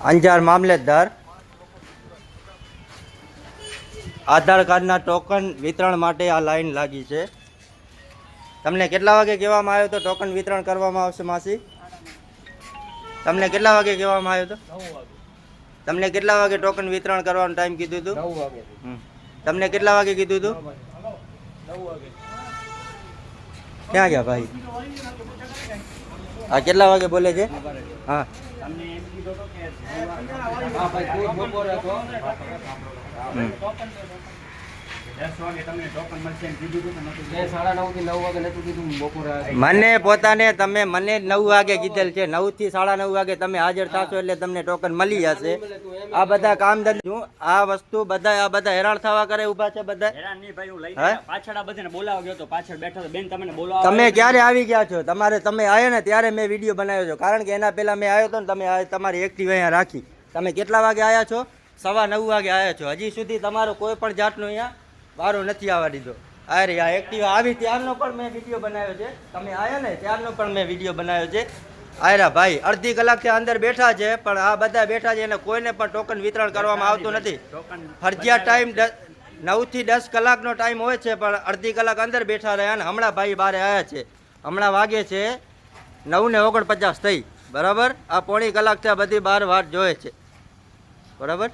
અંજાર મામલતદાર આધાર કાર્ડના ટોકન વિતરણ માટે આ લાઈન લાગી છે. તમને કેટલા વાગે કહેવામાં આવ્યો તો ટોકન વિતરણ કરવામાં આવશે માસી? તમને કેટલા વાગે કહેવામાં આવ્યો તો તમને કેટલા વાગે ટોકન વિતરણ કરવાનો ટાઈમ કીધું હતું. તમને કેટલા વાગે કીધું હતું? ક્યાં ગયા ભાઈ? હા કેટલા વાગે બોલે છે? હા. હા ભાઈ તું જ બપોરે હતો હમ. મેં સાડા મને પોતાને તમે મને નવ વાગે કીધેલ છે. નવથી સાડા નવ વાગે તમે હાજર થશો એટલે તમને ટોકન મળી જશે. આ બધા કામ ધંધો આ વસ્તુ બધા આ બધા હેરાન થવા કરે ઊભા છે બધા? હેરાન નહીં ભાઈ હું લઈ હે? પાછળ બધાને બોલાવવા ગયો તો પાછળ બેઠો બેન તમને બોલાવવા તમે ક્યારે આવી ગયા છો? તમારે તમે આવ્યા ને ત્યારે મેં વીડિયો બનાવ્યો છો. કારણ કે એના પહેલા મેં આવ્યો હતો ને તમે તમારી એક્ટિવ અહીંયા રાખી. તમે કેટલા વાગે આવ્યા છો? સવા નવ વાગે આવ્યા છો. હજી સુધી તમારો કોઈ પણ જાતનો અહીંયા વારો નથી આવવા દીધો. અરે આ એક્ટિવા આવી ત્યારનો પણ મેં વીડિયો બનાવ્યો છે. તમે આવ્યા ને ત્યારનો પણ મેં વીડિયો બનાવ્યો છે. આયરા ભાઈ અડધી કલાકથી અંદર બેઠા છે પણ આ બધા બેઠા છે એને કોઈને પણ ટોકન વિતરણ કરવામાં આવતું નથી. ફરજિયાત ટાઈમ નવથી દસ કલાકનો ટાઈમ હોય છે પણ અડધી કલાક અંદર બેઠા રહ્યા અને હમણાં ભાઈ બારે આવ્યા છે. હમણાં વાગે છે નવ ને ઓગણપચાસ થઈ. બરાબર? આ પોણી કલાક છે બધી બાર વાર જોવે છે. બરાબર?